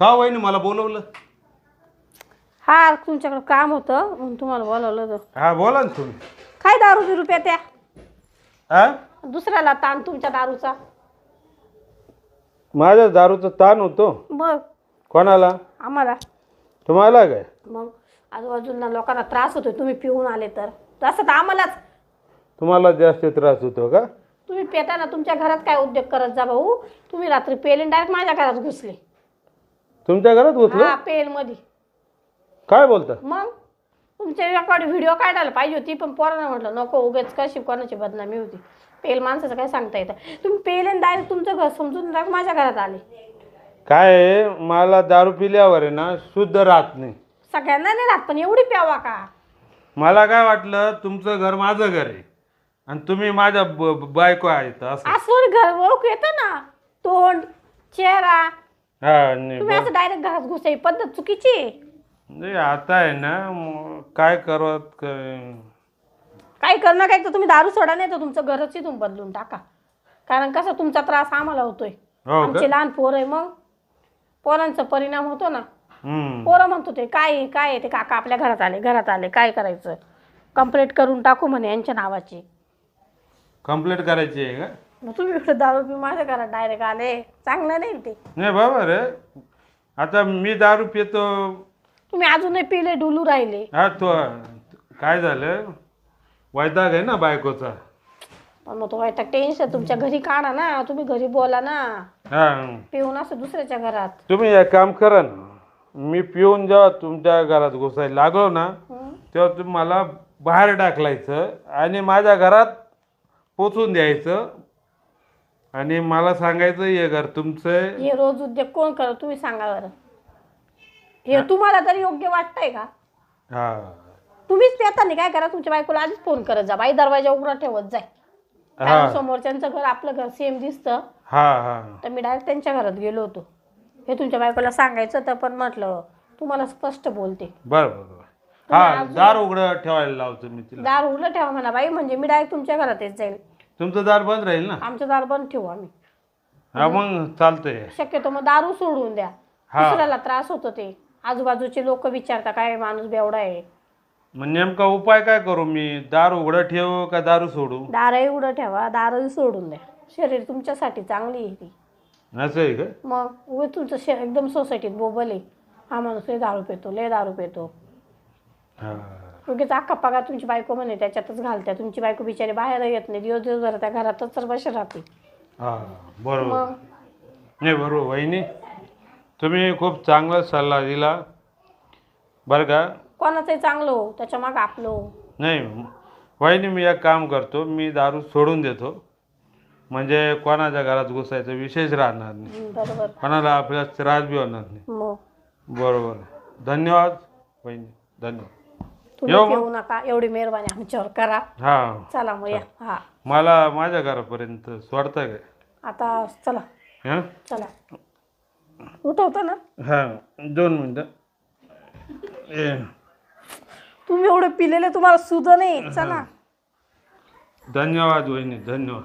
का वहिनी मला बोलवलं? हा तुमच्याकडे काम होतं म्हणून तुम्हाला बोलवलं होतं. हा बोला ना तुम्ही. काय दारू बिरू त्या? हा? दुसऱ्याला ताण तुमच्या दारूचा. माझ्या दारूचा ताण होतो. मग? कोणाला? आम्हाला. तुम्हाला काय? मग? आजूबाजूला लोकांना त्रास होतोय तुम्ही पिऊन आले तर. तसं तर आम्हालाच. तुम्हाला जास्त त्रास होतो का? तुम्ही पेताना तुमच्या घरात काय उद्योग करत जा भाऊ? तुम्ही रात्री पेल डायरेक्ट माझ्या घरात घुसले. तुमच्या घरात हा घुसलं पेल मध्ये काय बोलता? मग? तुमच्या रेकॉर्ड व्हिडिओ काढायला पाहिजे होती पण पोरांना म्हटलं नको उगेच कशी कोणाची बदनामी होती. पेल माणसाचं काय सांगता येतं? तुम्ही पेल आणि डायरेक्ट तुमचं घर समजून डायरेक्ट माझ्या घरात आले. काय आहे, मला दारू पिल्यावर आहे ना शुद्ध राहत नाही. सगळ्यांना नाही राहत पण एवढी प्यावा का? मला काय वाटलं तुमचं घर माझं घर आहे. आणि तुम्ही माझ्या ब- ब- बायको आहेत असं. असं घर ओळख येतं ना? तोंड चेहरा हा नाही तुम्ही असं डायरेक्ट घरात घुसाई पद्धत चुकीची आहे. नाही, आता आहे ना म- काय करत काय? काय करणं काय तर तुम्ही दारू सोडा नाही तर तुमचं घरच इथून बदलून टाका. कारण कसं तुमचा त्रास आम्हाला होतोय. हो का? आमचे लहान पोर आहे मग. पोरांचा परिणाम होतो ना. हम्म. पोरं म्हणतो ते काय आहे, काय आहे? ते काका आपल्या घरात आले घरात आले काय करायचं? कंप्लेंट करून टाकू म्हणे यांच्या नावाची. कंप्लेंट करायची आहे का? मग तुम्ही एवढं दारू पी माझ्या घरात डायरेक्ट आले. चांगलं नाही ते. नाही बाबा रे. आता मी दारू पितो. तुम्ही अजूनही पिले डुलू राहिले. हा तो काय झालं? वैताग आहे ना बायकोचा. पण मग तो व्हायचा टेन्शन तुमच्या घरी काढा ना. तुम्ही घरी बोला ना. हा. पिऊन असं दुसऱ्याच्या घरात. तुम्ही एक काम करा ना. मी पिऊन जेव्हा तुमच्या घरात घुसायला लागलो ना हं? तेव्हा तुम्ही मला बाहेर टाकलायचं आणि माझ्या घरात पोचून द्यायचं. आणि मला सांगायचं हे घर तुमचं हे रोज उद्योग कोण करत? तुम्ही सांगा बरं. हे तुम्हाला तरी योग्य वाटतंय का? हा. तुम्हीच पेताना काय करा तुमच्या बायकोला आधीच फोन करत जा. बाई दरवाजा उघडा ठेवत जाय. कारण हा समोरच्यांचं घर आपलं घर सेम दिसतं. हा हा. तर मी डायरेक्ट त्यांच्या घरात गेलो होतो. हे तुमच्या बायकोला सांगायचं तर पण म्हटलं तुम्हाला स्पष्ट बोलते. बरं बरं बरं हा दार उघडं ठेवायला लावतो मी तिला. दार उघडं ठेवा म्हणा बाई म्हणजे मी डायरेक्ट तुमच्या घरात येत जाईल. तुमचं दार बंद राहील ना? आमचं दार बंद ठेवू आम्ही. हा मग चालतंय. शक्यतो मग दारू सोडून द्या. हा. दुसऱ्याला त्रास होतो ते. आजूबाजूचे लोक विचारता काय माणूस बेवडा आहे? मग नेमका उपाय काय करू मी? दार उघडं ठेवू का दारू सोडू? दारही उघडं ठेवा दारही सोडून द्या. शरीर तुमच्यासाठी चांगली आहे ती. असं आहे का? मग उगे तुमचं एकदम सोसायटीत बोबल आहे. हा माणूस लय दारू पितो लय दारू पितो. हा. उगीच अख्खा पगार तुमची बायको म्हणे त्याच्यातच घालत्या. तुमची बायको बिचारी बाहेर येत नाही दिवस दिवसभर त्या घरातच तर बसे राहते. हा बरोबर. मग? नाही बरोबर. वहिनी तुम्ही खूप चांगला सल्ला दिला. बरं का? कोणाचंही चांगलं हो त्याच्या मागं आपलं हो. नाही वहिनी मी एक काम करतो. मी दारू सोडून देतो. म्हणजे कोणाच्या घरात घुसायचा विशेष राहणार नाही. हं, बरोबर. कोणाला आपल्याला त्रास बी होणार नाही. मग? बरोबर. धन्यवाद वहिनी. धन्यवाद. तुम्ही येऊ मग? पिऊ नका. एवढी मेहरबानी आमच्यावर करा. हां. चला मग या. हा. मला माझ्या घरापर्यंत सोडता काय? आता चला. हां? चला. उठवतो ना. हां. दोन मिनटं. ए. तुम्ही एवढे पिलेले तुम्हाला सुद्धा नाही. चला. धन्यवाद वहिनी. धन्यवाद.